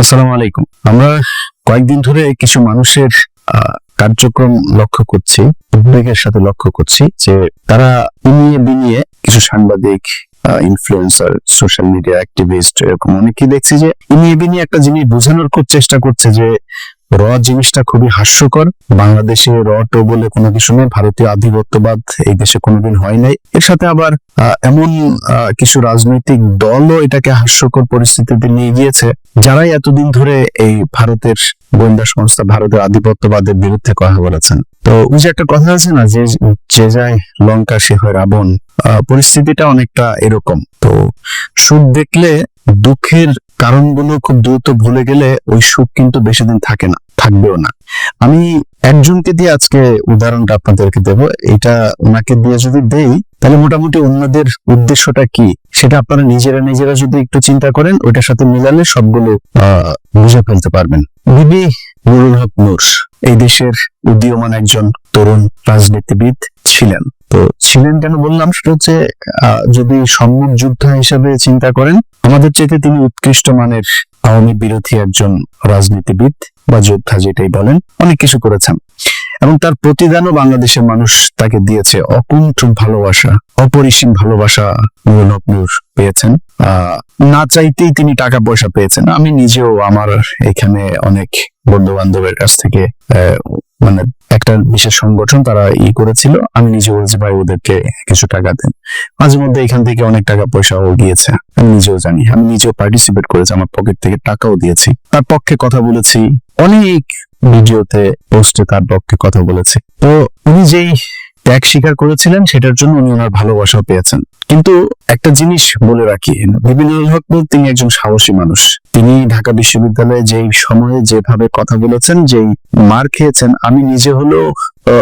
আসসালামু আলাইকুম। আমরা কয়েকদিন ধরে কিছু মানুষের কার্যক্রম লক্ষ্য করছি, উদ্বেগের সাথে লক্ষ্য করছি যে তারা ইনিয়ে বিনিয়ে কিছু সাংবাদিক ইনফ্লুয়েন্সার সোশ্যাল মিডিয়া অ্যাক্টিভিস্ট এরকম অনেকেই দেখছি যে ইনিয়ে বিনিয়ে একটা জিনিস বোঝানোর চেষ্টা করছে যে র জিনিসটা খুবই হাস্যকর। বাংলাদেশে র টো বলে কোনো কিছু নেই, ভারতীয় আধিপত্যবাদ এই দেশে কোনোদিন হয় নাই। এর সাথে আবার এমন কিছু রাজনৈতিক দলও এটাকে হাস্যকর পরিস্থিতিতে নিয়ে গিয়েছে, যারাই এতদিন ধরে এই ভারতের গোয়েন্দা সংস্থা, ভারতের আধিপত্যবাদের বিরুদ্ধে কথা বলেছেন। তো ওই যে একটা কথা আছে না, যে যে যায় লঙ্কা, সে হয় রাবণ পরিস্থিতিটা অনেকটা এরকম। তো সুখ দেখলে দুঃখের কারণগুলো খুব দ্রুত ভুলে গেলে ওই সুখ কিন্তু বেশি দিন থাকে না, থাকবেও না। আমি একজনকে দিয়ে আজকে উদাহরণটা আপনাদেরকে দেব। এটা ওনাকে দিয়ে যদি দেই, তাহলে মোটামুটি অন্যদের উদ্দেশ্যটা কি? সেটা আপনারা নিজেরা নিজেরা যদি একটু চিন্তা করেন, ওইটার সাথে মিলালে সবগুলো বুঝে ফেলতে পারবেন। বিবি নুরুল হক এই দেশের উদীয়মান একজন তরুণ রাজনীতিবিদ ছিলেন। তো ছিলেন কেন বললাম? সেটা হচ্ছে যদি সম্মুখ যোদ্ধা হিসেবে চিন্তা করেন আমাদের চাইতে তিনি উৎকৃষ্ট মানের আওয়ামী বিরোধী একজন রাজনীতিবিদ বা যোদ্ধা যেটাই বলেন, অনেক কিছু করেছেন। এবং তার প্রতিদানও বাংলাদেশের মানুষ তাকে দিয়েছে। অকুণ্ঠ ভালোবাসা অপরিসীম ভালোবাসা নুরুল নূর পেয়েছেন। না চাইতেই তিনি টাকা পয়সা পেয়েছেন। আমি নিজেও আমার এখানে অনেক বন্ধু বান্ধবের কাছ থেকে মানে একটা বিশেষ সংগঠন তারা ই করেছিল। আমি নিজে বলছি, ভাই, ওদেরকে কিছু টাকা দেন। মাঝে মধ্যে এখান থেকে অনেক টাকা পয়সাও গিয়েছে। আমি নিজেও জানি, আমি নিজেও পার্টিসিপেট করেছি, আমার পকেট থেকে টাকাও দিয়েছি। তার পক্ষে কথা বলেছি, অনেক ভিডিওতে পোস্টে তার পক্ষে কথা বলেছি। তো উনি যেই ত্যাগ স্বীকার করেছিলেন, সেটার জন্য উনি ওনার ভালোবাসাও পেয়েছেন। কিন্তু একটা জিনিস বলে রাখি বিভিন্ন হক তিনি একজন সাহসী মানুষ। তিনি ঢাকা বিশ্ববিদ্যালয়ে যেই সময়ে যেভাবে কথা বলেছেন, যেই মার খেয়েছেন, আমি নিজে হলেও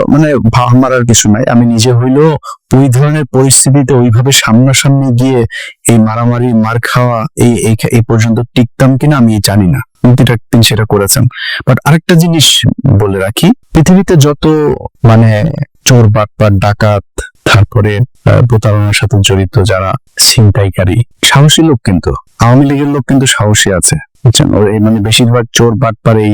মানে মারার কিছু নাই, আমি নিজে হইলেও ওই ধরনের পরিস্থিতিতে ওইভাবে সামনাসামনি গিয়ে এই মারামারি, মার খাওয়া, এই, এই- এই পর্যন্ত টিকতাম কিনা আমি জানি না। তিনি সেটা করেছেন। বাট আরেকটা জিনিস বলে রাখি, পৃথিবীতে যত মানে চোর বাটপার ডাকাত, তারপরে প্রতারণার সাথে জড়িত যারা ছিনতাইকারী। সাহসী লোক কিন্তু। আওয়ামী লীগের লোক কিন্তু সাহসী আছে, বুঝছেন? মানে বেশিরভাগ চোর বাটপার এই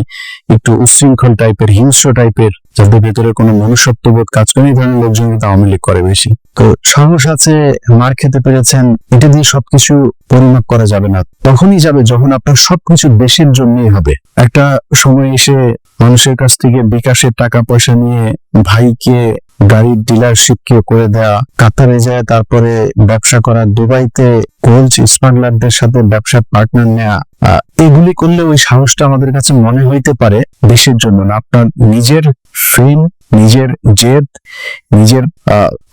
একটু উচ্ছৃঙ্খল টাইপের, হিংস্র টাইপের, যাদের ভেতরে কোনো মনুষ্যত্ববোধ কাজ করে, এই ধরনের লোকজন কিন্তু আওয়ামী লীগ করে বেশি। তো সাহস আছে, মার খেতে পেরেছেন, এটা দিয়ে সবকিছু পরিমাপ করা যাবে না। তখনই যাবে যখন আপনার সবকিছু দেশের জন্যই হবে। একটা সময় এসে মানুষের কাছ থেকে বিকাশের টাকা পয়সা নিয়ে ভাইকে গাড়ির ডিলারশিপ কে করে দেয়া। কাতারে যায়, তারপরে ব্যবসা করা। দুবাইতে গোল্ড স্মাগলারদের সাথে ব্যবসার পার্টনার নেয়া। এগুলি করলে ওই সাহসটা আমাদের কাছে মনে হইতে পারে দেশের জন্য না। আপনার নিজের ফেম নিজের জেদ, নিজের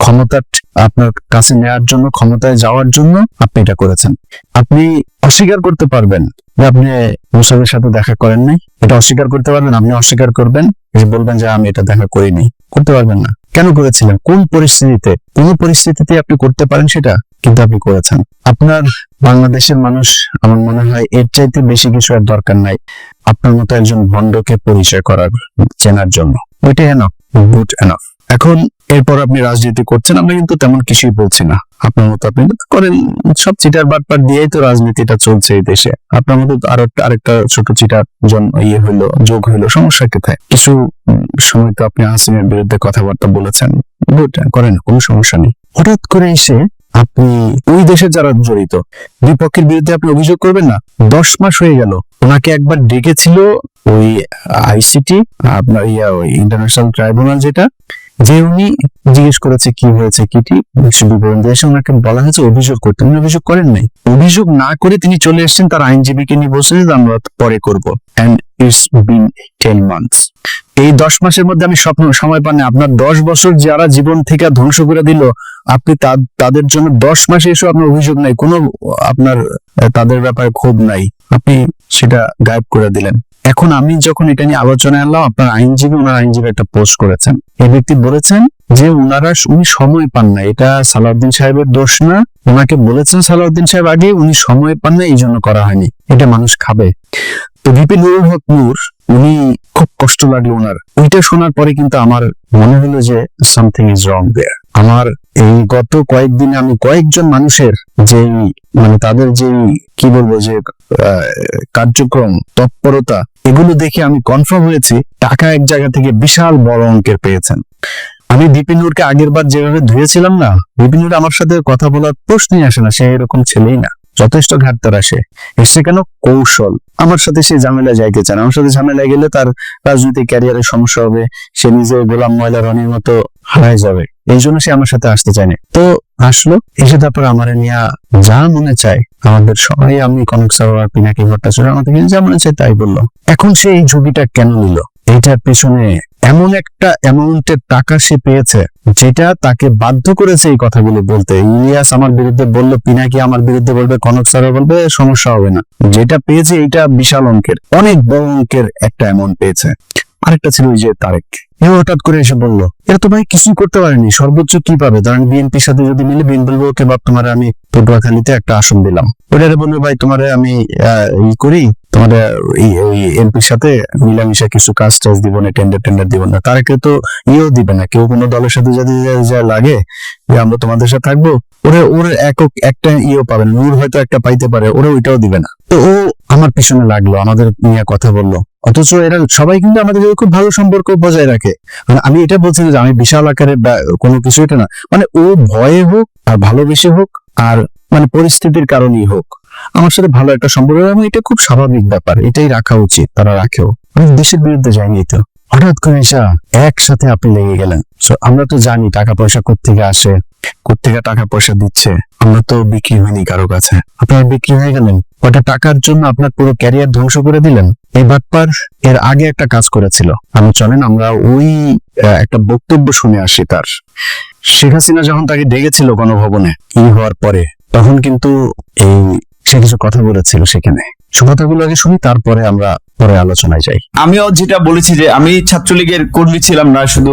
ক্ষমতা আপনার কাছে নেয়ার জন্য, ক্ষমতায় যাওয়ার জন্য আপনি এটা করেছেন। আপনি অস্বীকার করতে পারবেন যে আপনি মুসাদের সাথে দেখা করেন নাই। এটা অস্বীকার করতে পারবেন, আপনি অস্বীকার করবেন বলবেন যে আমি এটা দেখা করিনি। করতে পারবেন না। কেন করেছিলেন? কোন পরিস্থিতিতে? কোন পরিস্থিতিতে আপনি করতে পারেন সেটা কিন্তু আপনি করেছেন। আপনার বাংলাদেশের মানুষ, আমার মনে হয়, এর চাইতে বেশি কিছু আর দরকার নাই। আপনার মতো একজন ভণ্ডকে পরিচয় করার, চেনার জন্য। ওইটাই এনফ গুড এনফ এখন এরপর আপনি রাজনীতি করছেন, আমরা কিন্তু তেমন কিছুই বলছি না। আপনার মতো আপনি করেন, সব চিটার বাটপার দিয়েই তো রাজনীতিটা চলছে এই দেশে। আপনার মতো আরও আরেকটা ছোট চিটার জন ইয়ে হইল, যোগ হইল, সমস্যা কোথায়? কিছু সময় তো আপনি হাসিনের বিরুদ্ধে কথাবার্তা বলেছেন। গুড করেন, কোনো সমস্যা নেই। হঠাৎ করে এসে আপনি ওই দেশে যারা জড়িত, বিপক্ষের বিরুদ্ধে আপনি অভিযোগ করবেন না? দশ মাস হয়ে গেল। ওনাকে একবার ডেকেছিল ওই আইসিটি, আপনার ইয়া, ওই ইন্টারন্যাশনাল ট্রাইব্যুনাল যেটা যে উনি জিজ্ঞেস করেছে কি হয়েছে, কি সে বিবরণ দিয়ে। এসে ওনাকে বলা হয়েছে, অভিযোগ করতে। উনি অভিযোগ করেন নাই। অভিযোগ না করে তিনি চলে এসেছেন, তার আইনজীবীকে নিয়ে বলছেন যে আমরা পরে করব। And it's been ten months এই দশ মাসের মধ্যে আমি স্বপ্ন, সময় পান আপনার দশ বছর যারা জীবন থেকে ধ্বংস করে দিল, আপনি তাদের জন্য দশ মাসে এসে আপনার অভিযোগ নাই। কোনো আপনার, তাদের ব্যাপারে ক্ষোভ নাই। আপনি সেটা গায়েব করে দিলেন। এখন আমি যখন এটা নিয়ে আলোচনা আনলাম আপনার আইনজীবী ওনার আইনজীবী একটা পোস্ট করেছেন। এই ব্যক্তি বলেছেন যে উনারা উনি সময় পান না। এটা সালাউদ্দিন সাহেবের দোষ না। ওনাকে বলেছেন সালাউদ্দিন সাহেব আগে, উনি সময় পান না এই জন্য করা হয়নি। এটা মানুষ খাবে। তো ভিপি নুরুল হক নূর, উনি খুব কষ্ট লাগল ওনার। ওইটা শোনার পরে কিন্তু আমার মনে হলো যে সামথিং ইজ রং দেয়ার আমার এই গত কয়েকদিনে আমি কয়েকজন মানুষের যে মানে তাদের যে কি বলব যে কার্যক্রম, তৎপরতা এগুলো দেখে আমি কনফার্ম হয়েছি টাকা এক জায়গা থেকে বিশাল বড় অঙ্কের পেয়েছেন। আমি দীপিনুরকে আগের বার যেভাবে ধুয়েছিলাম না দীপিনুর আমার সাথে কথা বলার প্রশ্নই আসে না, সে এরকম ছেলেই না। যথেষ্ট ঘাটতার আসে। এসে কেন? কৌশল। আমার সাথে সে ঝামেলা যাইতে চায় না আমার সাথে ঝামেলা গেলে তার রাজনৈতিক ক্যারিয়ারের সমস্যা হবে, সে নিজে গোলাম ময়লা রনির মতো হারায় যাবে। এই জন্য সে আমার সাথে আসতে চায়নি তো আসলো, এসে তারপর আমার নিয়ে যা মনে চায়, আমাদের সবাই, আমি কনক সারোয়ার পিনাকি ভট্টাচার্য, আমাদের যা মনে চায় তাই বলল। এখন সে এই ঝুঁকিটা কেন নিল? এটার পেছনে এমন একটা অ্যামাউন্টের টাকা সে পেয়েছে, যেটা তাকে বাধ্য করেছে এই কথাগুলো বলতে। ইলিয়াস আমার বিরুদ্ধে বলল, পিনাকি আমার বিরুদ্ধে বলবে, কনক স্যার বলবে, সমস্যা হবে না। যেটা পেয়েছে এটা বিশাল অঙ্কের, অনেক বড় অঙ্কের একটা অ্যামাউন্ট পেয়েছে। আরেকটা ছিল ওই যে তারেক। এ হঠাৎ করে এসে বলল, এরা তো ভাই কিছুই করতে পারেনি, সর্বোচ্চ কি পাবে? ধরেন বিএনপির সাথে যদি মিলে, বিএনপি বলব, ওকে বাপ, তোমার আমি পটুয়াখালীতে একটা আসন দিলাম। ওটারে বলবে ভাই, তোমারে আমি ই করি, তোমার এমপির সাথে মিলামিশা কিছু কাজ টাজ দিব না টেন্ডার টেন্ডার দিব না। তারকে তো ইয়েও দিবে না, কেউ কোনো দলের সাথে যদি যা লাগে, যে আমরা তোমাদের সাথে থাকব, ওরা, ওর একক একটা ইয়েও পাবে না, নূর হয়তো একটা পাইতে পারে, ওরা ওইটাও দিবে না। তো ও আমার পিছনে লাগল, আমাদের নিয়ে কথা বলল। অথচ এরা সবাই কিন্তু আমাদের খুব ভালো সম্পর্ক বজায় রাখে। মানে আমি এটা বলছি যে আমি বিশাল আকারে কোনো কিছু এটা না মানে ও ভয়ে হোক, আর ভালোবেসে হোক, আর মানে পরিস্থিতির কারণেই হোক, আমার সাথে ভালো একটা সম্পর্ক। এবং এটা খুব স্বাভাবিক ব্যাপার, এটাই রাখা উচিত, তারা রাখেও। আমি দেশের বিরুদ্ধে যায়নি তো। হঠাৎ করে এসে একসাথে আপনি লেগে গেলেন। So, আমরা তো জানি টাকা পয়সা কোত্থেকে আসে কোত্থেকে টাকা পয়সা দিচ্ছে। আমরা তো বিক্রি হয়নি কারও কাছে। আপনার বিক্রি হয়ে গেলেন। ওটা টাকার জন্য আপনার পুরো ক্যারিয়ার ধ্বংস করে দিলেন? এই বাটপার এর আগে একটা কাজ করেছিল। আমি চলেন আমরা ওই একটা বক্তব্য শুনে আসি তার। শেখ হাসিনা যখন তাকে ডেকেছিল গণভবনে ই হওয়ার পরে তখন কিন্তু এই সে কিছু কথা বলেছিল সেখানে। সে কথাগুলো আগে শুনি, তারপরে আমরা পরে আলোচনায় যাই। আমিও যেটা বলেছি যে আমি ছাত্রলীগের কর্মী ছিলাম না, শুধু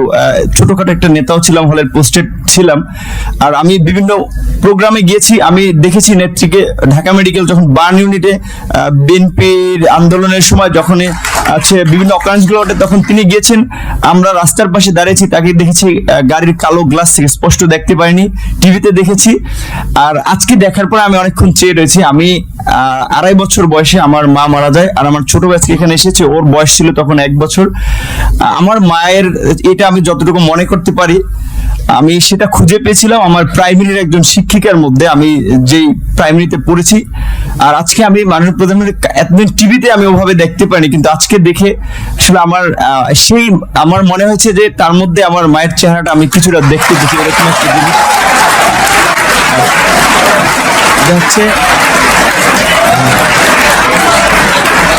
ছোটখাটো একটা নেতাও ছিলাম, হলের পোস্টেড ছিলাম। আর আমি বিভিন্ন প্রোগ্রামে গিয়েছি, আমি দেখেছি নেত্রীকে ঢাকা মেডিকেল যখন বার্ন ইউনিটে বিএনপির আন্দোলনের সময় যখন আছে, বিভিন্ন অকারেন্সগুলো তখন তিনি গিয়েছেন। আমরা রাস্তার পাশে দাঁড়িয়েছি, তাকে দেখেছি গাড়ির কালো গ্লাস থেকে স্পষ্ট দেখতে পাইনি, টিভিতে দেখেছি। আর আজকে দেখার পর আমি অনেকক্ষণ চেয়ে রয়েছি। আমি আড়াই বছর বয়সে আমার মা মারা যায়। আর আমার ছোট ভাইকে এখানে এসেছে, ওর বয়স ছিল তখন এক বছর। আমার মায়ের এটা আমি যতটুকু মনে করতে পারি, আমি সেটা খুঁজে পেয়েছিলাম আমার প্রাইমারির একজন শিক্ষিকার মধ্যে। আমি যেই প্রাইমারিতে পড়েছি। আর আজকে আমি মাননীয় প্রধানমন্ত্রী এতদিন টিভিতে আমি ওভাবে দেখতে পারিনি কিন্তু আজকে দেখে আসলে আমার সেই আমার মনে হয়েছে যে তার মধ্যে আমার মায়ের চেহারাটা আমি কিছুটা দেখতে পেয়েছি এরকম একটা জিনিস। হচ্ছে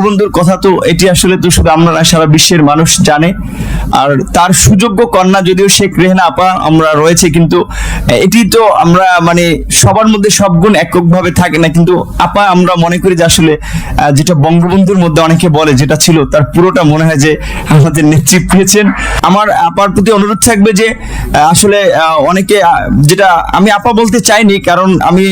বঙ্গবন্ধুর কথা তো এটি আসলে তো শুধু আমরা না, সারা বিশ্বের মানুষ জানে। আর তার সুযোগ্য কন্যা যদিও শেখ রেহনা আপা, আমরা রয়েছে কিন্তু এটি তো আমরা মানে সবার মধ্যে সব গুণ এককভাবে থাকে না, কিন্তু আপা আমরা মনে করি যে আসলে যেটা বঙ্গবন্ধুর মধ্যে অনেকে বলে, যেটা ছিল তার পুরোটা মনে হয় যে আমাদের নেতৃত্ব পেয়েছেন। আমার আপার প্রতি অনুরোধ থাকবে যে আসলে অনেকে যেটা আমি আপা বলতে চাইনি, কারণ আমি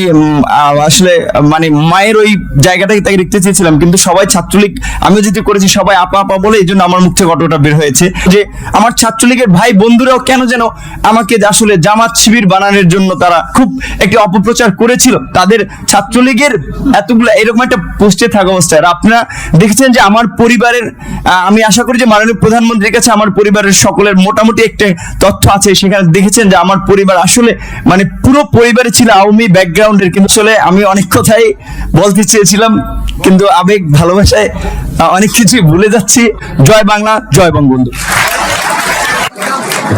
আসলে মানে মায়ের ওই জায়গাটাকে তাকে দেখতে চেয়েছিলাম, কিন্তু সবাই ছাত্রলীগ আমি যেটি করেছি, সবাই আপা আপা বলে এই জন্য আমার মুখ থেকে ঘটনাটা বের হয়েছে যে আমার ছাত্রলীগের ভাই বন্ধুরাও কেন যেন আমাকে আসলে জামাত শিবির বানানোর জন্য তারা খুব একটি অপপ্রচার করেছিল। তাদের ছাত্রলীগের এতগুলো, এরকম একটা পোস্টে থাকা অবস্থায়। আপনারা দেখেছেন যে আমার পরিবারের আমি আশা করি যে মাননীয় প্রধানমন্ত্রীর কাছে আমার পরিবারের সকলের মোটামুটি একটা তথ্য আছে। সেখানে দেখেছেন যে আমার পরিবার আসলে মানে পুরো পরিবারে ছিল আওয়ামী ব্যাকগ্রাউন্ডের কিন্তু আসলে আমি অনেক কথাই বলতে চেয়েছিলাম, কিন্তু আবেগ, ভালোবাসায় অনেক কিছুই ভুলে যাচ্ছি। জয় বাংলা জয় বঙ্গবন্ধু।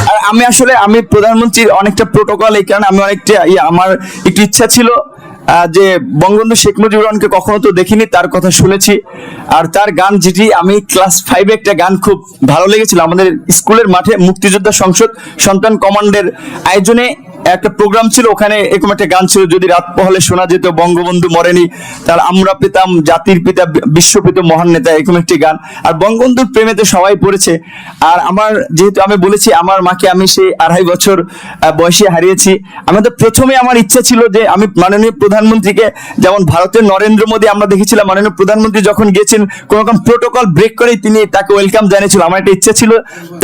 আর আমি আসলে আমি প্রধানমন্ত্রীর অনেকটা প্রোটোকল এই কারণে আমি অনেকটা ইয়ে, আমার একটু ইচ্ছা ছিল যে বঙ্গবন্ধু শেখ মুজিবুর রহমানকে কখনো তো দেখিনি তার কথা শুনেছি। আর তার গান যেটি আমি ক্লাস ফাইভে একটা গান খুব ভালো লেগেছিল। আমাদের স্কুলের মাঠে মুক্তিযোদ্ধা সংসদ সন্তান কমান্ডের আয়োজনে একটা প্রোগ্রাম ছিল, ওখানে এরকম একটা গান ছিল, যদি রাত পহলে শোনা যেত, বঙ্গবন্ধু মরেনি, তার আমরা পেতাম, জাতির পিতা, বিশ্বপিত মহান নেতা, এরকম একটি গান। আর বঙ্গবন্ধুর প্রেমেতে সবাই পড়েছে। আর আমার, যেহেতু আমি বলেছি, আমার মাকে আমি সেই আড়াই বছর বয়সে হারিয়েছি। আমাদের প্রথমে আমার ইচ্ছা ছিল যে, আমি মাননীয় প্রধানমন্ত্রীকে, যেমন ভারতের নরেন্দ্র মোদী আমরা দেখেছিলাম, মাননীয় প্রধানমন্ত্রী যখন গেছেন কোন রকম প্রোটোকল ব্রেক করেই তিনি তাকে ওয়েলকাম জানিয়েছিল। আমার একটা ইচ্ছা ছিল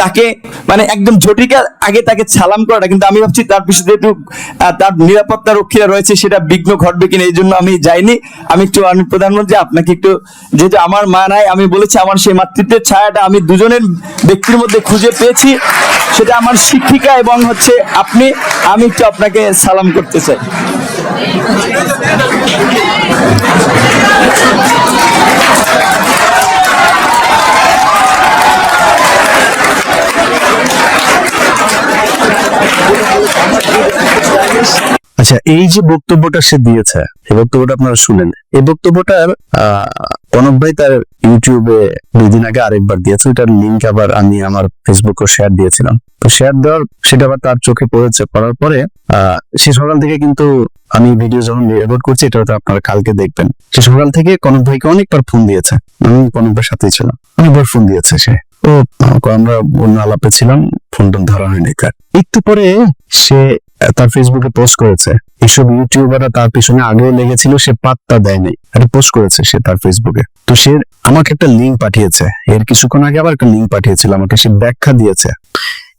তাকে মানে একদম ঝটিকা আগে তাকে সালাম করাটা, কিন্তু আমি ভাবছি তার পিছনে আহ, তার নিরাপত্তা রক্ষীরা রয়েছে সেটা বিঘ্ন ঘটবে কিনা এই জন্য আমি যাইনি। আমি একটু প্রধানমন্ত্রী আপনাকে একটু যেহেতু আমার মা নাই আমি বলেছি আমার সেই মাতৃত্বের ছায়াটা আমি দুজনের ব্যক্তির মধ্যে খুঁজে পেয়েছি। সেটা আমার শিক্ষিকা এবং হচ্ছে আপনি আমি একটু আপনাকে সালাম করতে চাই। আচ্ছা এই যে বক্তব্যটা সে দিয়েছে এই বক্তব্যটা আপনারা শুনেন। এই বক্তব্যটার আহ, কনক ভাই তার ইউটিউবে দুই দিন আগে আরেকবার দিয়েছে ওটার লিঙ্ক আবার আমি আমার ফেসবুকে শেয়ার দিয়েছিলাম। তো শেয়ার দেওয়ার সেটা আবার তার চোখে পড়েছে পড়ার পরে সে সকাল থেকে কিন্তু আমি ভিডিও যখন রেকর্ড করছি এটা হয়তো আপনারা কালকে দেখবেন। সে সকাল থেকে কনক ভাইকে অনেকবার ফোন দিয়েছে। আমি কনক ভাইয়ের সাথেই ছিলাম। অনেকবার ফোন দিয়েছে সে। ও আমরা অন্য আলাপে ছিলাম, ফোন ধরা হয়নি। একটু পরে সে, তার ফেসবুকে পোস্ট করেছে। এইসব ইউটিউবাররা তার পিছনে আগেও লেগেছিল, সে পাত্তা দেয়নি। একটা পোস্ট করেছে সে তার ফেসবুকে তো সে আমাকে একটা লিঙ্ক পাঠিয়েছে। এর কিছুক্ষণ আগে আবার একটা লিঙ্ক পাঠিয়েছিল, আমাকে সে ব্যাখ্যা দিয়েছে।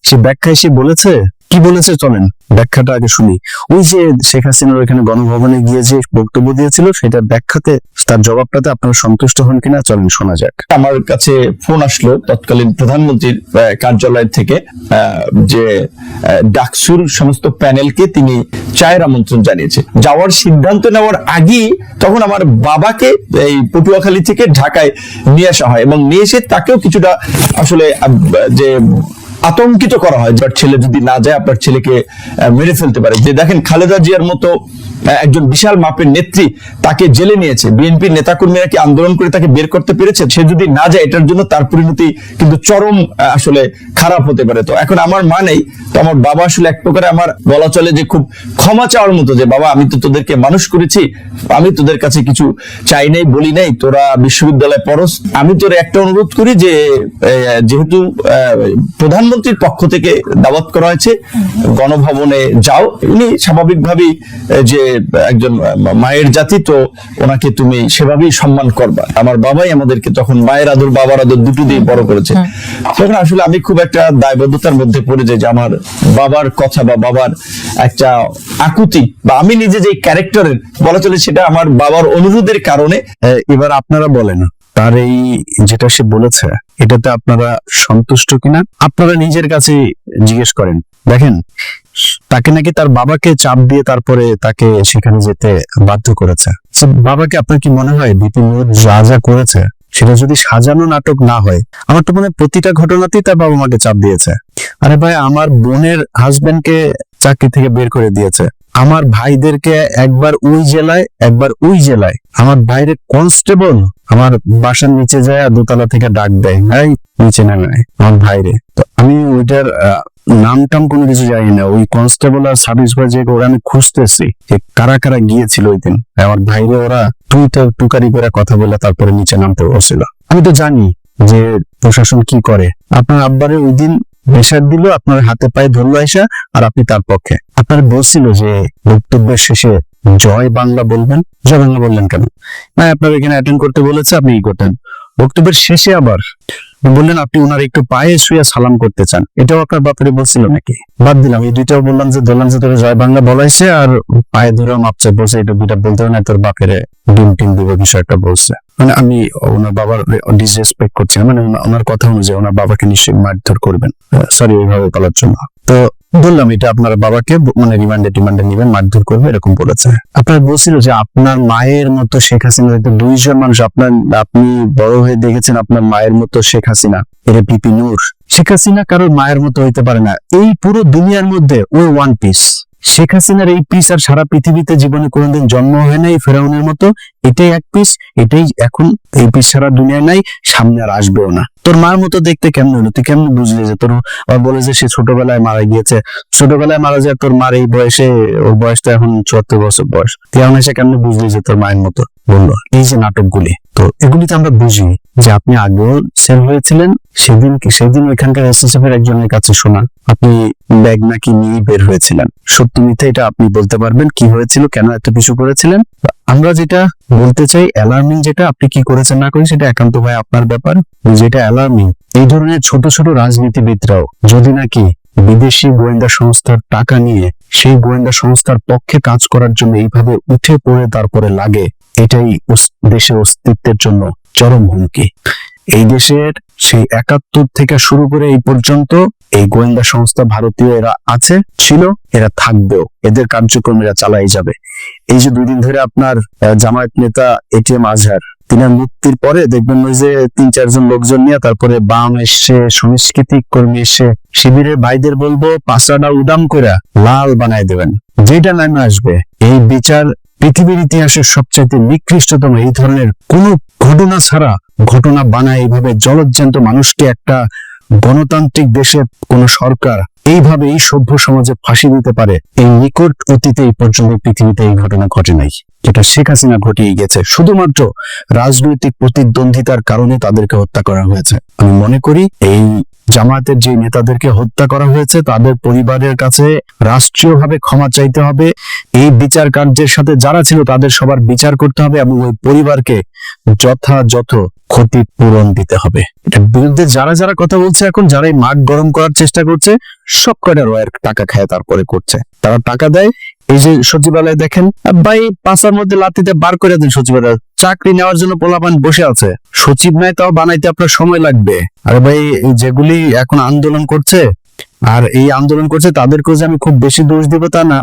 সে ব্যাখ্যায় সে বলেছে কি বলেছে চলেন, ব্যাখ্যাটা আগে শুনি। ওই যে শেখ হাসিনার ওইখানে গণভবনে গিয়ে যে বক্তব্য দিয়েছিল, সেটা ব্যাখ্যাতে তার জবাবটাতে আপনারা সন্তুষ্ট হন কিনা চলেন শোনা যাক। আমার কাছে ফোন আসলো তৎকালীন প্রধানমন্ত্রীর কার্যালয় থেকে যে ডাকসুর সমস্ত প্যানেলকে তিনি চায়ের আমন্ত্রণ জানিয়েছে। যাওয়ার সিদ্ধান্ত নেওয়ার আগেই তখন আমার বাবাকে এই পটুয়াখালী থেকে ঢাকায় নিয়ে আসা হয় এবং নিয়ে এসে তাকেও কিছুটা আসলে যে আতঙ্কিত করা হয় যার ছেলে যদি না যায় আপনার ছেলেকে মেরে ফেলতে পারে। যে দেখেন খালেদা জিয়ার মতো একজন বিশাল মাপের নেত্রী তাকে জেলে নিয়েছে। বিএনপির নেতাকর্মীরা কি আন্দোলন করে তাকে বের করতে পেরেছে? সে যদি না যায় এটার জন্য তার পরিণতি কিন্তু চরম আসলে খারাপ হতে পারে। তো এখন আমার মা নেই তো আমার বাবা আসলে এক প্রকারে আমার বলা চলে যে খুব ক্ষমা চাওয়ার মতো যে বাবা আমি তো তোদেরকে মানুষ করেছি আমি তোদের কাছে কিছু চাই নাই বলি নাই তোরা বিশ্ববিদ্যালয়ে পড়স। আমি তোর একটা অনুরোধ করি যে যেহেতু আহ, প্রধানমন্ত্রীর পক্ষ থেকে দাওয়াত করা হয়েছে। গণভবনে যাও। উনি স্বাভাবিকভাবেই যে একজন মায়ের জাতি তো ওনাকে তুমি সেভাবেই সম্মান করবা। আমার বাবাই আমাদেরকে তখন মায়ের আদর বাবার আদর দুটো দিয়ে বড় করেছে। তখন আসলে আমি খুব একটা দায়বদ্ধতার মধ্যে পড়ে যাই যে আমার বাবার কথা বা বাবার একটা আকুতি বা আমি নিজে যে ক্যারেক্টারের বলা চলে সেটা আমার বাবার অনুরোধের কারণে এবার আপনারা বলেন। তার এই যেটা সে বলেছে, এটাতে আপনারা সন্তুষ্ট কিনা? আপনারা নিজের কাছে জিজ্ঞেস করেন। দেখেন, তাকে নাকি তার বাবাকে চাপ দিয়ে তারপরে তাকে সেখানে যেতে বাধ্য করেছে। বাবাকে আপনার কি মনে হয় বিপিন যা যা করেছে, সেটা যদি সাজানো নাটক না হয়, আমার তো মনে প্রতিটা ঘটনাতেই তার বাবা মাকে চাপ দিয়েছে। আরে ভাই, আমার বোনের হাজবেন্ডকে চাকরি থেকে বের করে দিয়েছে। আমার ভাইদেরকে একবার ওই জেলায়, একবার ওই জেলায়। আমার বাইরে কনস্টেবল আমার বাসার নিচে যায় দোতলা থেকে ডাক দেয়, এই, নিচে নামে আমার ভাইরে। তো আমি ওইটার নাম টাম কোনো কিছু জানি না। ওই কনস্টেবল আর সাব ইন্সপেক্টর ওরা আমি খুঁজতেছি যে কারা কারা গিয়েছিল ওই দিন। আমার ভাইরে ওরা টুইটা টুকারি করে কথা বলে তারপরে নিচে নামতে বসছিল। আমি তো জানি যে প্রশাসন কি করে। আপনার আব্বারে ওই দিন প্রেশার দিল, আপনার হাতে পায়ে ধরলো আইসা, আর আপনি তার পক্ষে। আপনার বলছিল যে বক্তব্যের শেষে জয় বাংলা বলবেন, জয় বাংলা বললেন কেন? না, আপনার এখানে অ্যাটেন্ড করতে বলেছে, আপনি ই করতেন। বক্তব্যের শেষে আবার বললেন, আপনি ওনার একটু পায়ে শুয়ে সালাম করতে চান। এটাও আপনার বাপরে বলছিল নাকি? বাদ দিলাম, এই দুইটাও বললাম যে ধরলাম যে তোর জয় বাংলা বলাইছে আর পায়ে ধরে মাপছে বলছে, এটা দুইটা বলতে না, তোর বাপের ডিম টিম দিব, বিষয়টা বলছে। মানে আমি, ওনার বাবার ডিসরেসপেক্ট করছি মানে ওনার কথা অনুযায়ী ওনার বাবাকে নিশ্চয়ই মারধর করবেন। সরি ওইভাবে বলার জন্য। তো বললাম, এটা আপনার বাবাকে মানে রিমান্ডে টিমান্ডে নিবেন, মারধর করবে, এরকম বলেছে। আপনার বলছিল যে আপনার মায়ের মতো শেখ হাসিনা দুইজন মানুষ, আপনার, আপনি বড় হয়ে দেখেছেন আপনার মায়ের মতো শেখ হাসিনা এটা পিপি নূর শেখ হাসিনা কারোর মায়ের মতো হইতে পারে না। এই পুরো দুনিয়ার মধ্যে ওই ওয়ান পিস শেখ হাসিনার এই পিস আর সারা পৃথিবীতে জীবনে কোনোদিন জন্ম হয় নাই, ফেরাউনের মতো। এটাই এক পিস এটাই এখন এই পিস সারা দুনিয়ায় নাই, সামনে আর আসবেও না। তোর মার মতো দেখতে কেমন হলো? তুই কেমন বুঝলি যে তোর বলে যে সে ছোটবেলায় মারা গিয়েছে? ছোটবেলায় মারা যায় তোর মার এই বয়সে, ওর বয়স তো এখন চুয়াত্তর বছর বয়স। তুই এখন এসে কেমন বুঝলি যে তোর মায়ের মতো? বলল এই যে নাটকগুলি, তো এগুলিতে আমরা বুঝি যে আপনি আগেও সেল হয়েছিলেন, সেদিন কি সেদিন ওইখানকার এসএসএফ এর একজনের কাছে শোনা, আপনি ব্যাগ নাকি নিয়ে বের হয়েছিলেন। সত্য মিথ্যা এটা আপনি বলতে পারবেন কি হয়েছিল, কেন এত কিছু করেছিলেন আমরা যেটা বলতে চাই অ্যালার্মিং যেটা আপনি কি করেছেন না করেন সেটা একান্ত ভাই আপনার ব্যাপার। যেটা অ্যালার্মিং এই ধরনের ছোট ছোট রাজনীতিবিদরাও যদি নাকি বিদেশি গোয়েন্দা সংস্থার টাকা নিয়ে সেই গোয়েন্দা সংস্থার পক্ষে কাজ করার জন্য এইভাবে উঠে পড়ে তারপরে লাগে, এটাই দেশের অস্তিত্বের জন্য চরম হুমকি। এই দেশের সেই একাত্তর থেকে শুরু করে এই পর্যন্ত এই গোয়েন্দা সংস্থা ভারতীয় এরা আছে, ছিল, এরা থাকবেও। এদের কার্যক্রম এরা চালাই যাবে। এই যে দুই দিন ধরে আপনার জামায়াত নেতা এটিএম আজহার, তিনার মুক্তির পরে দেখবেন ওই যে তিন চারজন লোকজন নিয়ে তারপরে বাম এসে সংস্কৃতি কর্মী এসে শিবিরের ভাইদের বলব, পাঁচটা উদাম করে লাল বানাই দেবেন। যেটা নামে আসবে, এই বিচার পৃথিবীর ইতিহাসের সবচাইতে নিকৃষ্টতম এই ধরনের কোন ঘটনা ছাড়া ঘটনা বানায় এইভাবে জলজ্জান্ত মানুষকে একটা গণতান্ত্রিক দেশের কোন সরকার এইভাবে এই সভ্য সমাজে ফাঁসি দিতে পারে, এই নিকট অতীতে এই পর্যন্ত পৃথিবীতে এই ঘটনা ঘটে নাই, যেটা শেখ হাসিনা ঘটিয়ে গেছে। শুধুমাত্র রাজনৈতিক প্রতিদ্বন্দ্বিতার কারণে তাদেরকে হত্যা করা হয়েছে। আমি মনে করি এই জামায়াতের যে নেতাদেরকে হত্যা করা হয়েছে, তাদের পরিবারের কাছে রাষ্ট্রীয়ভাবে ক্ষমা চাইতে হবে। এই বিচার কার্যের সাথে যারা ছিল, তাদের সবার বিচার করতে হবে এবং ওই পরিবারকে যথাযথ ক্ষতিপূরণ দিতে হবে। এটার বিরুদ্ধে যারা যারা কথা বলছে এখন যারা এই মাঠ গরম করার চেষ্টা করছে, সব কয়টা রয়ের টাকা খায় তারপরে করছে। তারা টাকা দেয়, এই যে সচিবালয় দেখেন, ভাই পাঁচার মধ্যে লাতিতে বার করে দেন সচিবালয়। চাকরি নেওয়ার জন্য পোলাপান বসে আছে। সচিব নাই, তাও বানাইতে আপনার সময় লাগবে। আরে ভাই যেগুলি এখন আন্দোলন করছে, আর এই আন্দোলন করছে, তাদেরকেও যে আমি খুব বেশি দোষ দিব তা না।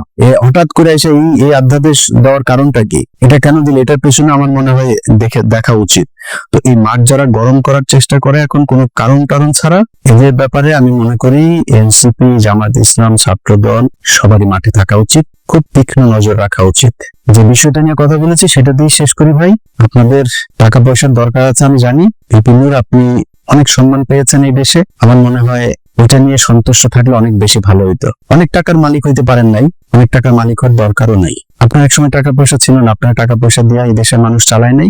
হঠাৎ করে এসে এই এই অধ্যাদেশ দেওয়ার কারণটা কি? এটা কেন দিলে? এটার পেছনে আমার মনে হয় দেখে, দেখা উচিত। তো এই মাঠ যারা গরম করার চেষ্টা করে এখন, কোনো কারণ কারণ ছাড়া, এদের ব্যাপারে আমি মনে করি, এনসিপি জামাত ইসলাম, ছাত্রদল, সবারই মাঠে থাকা উচিত। খুব তীক্ষ্ণ নজর রাখা উচিত। যে বিষয়টা নিয়ে কথা বলেছি, সেটা দিয়ে শেষ করি ভাই। আপনাদের টাকা পয়সার দরকার আছে আমি জানি। বিপিনুর আপনি অনেক সম্মান পেয়েছেন এই দেশে। আমার মনে হয় এটা নিয়ে সন্তুষ্ট থাকলে অনেক বেশি ভালো হইতো। অনেক টাকার মালিক হইতে পারেন নাই, অনেক টাকার মালিক হওয়ার দরকারও নাই। আপনার এক সময় টাকা পয়সা ছিল না আপনার টাকা পয়সা দিয়ে এই দেশের মানুষ চালায় নাই।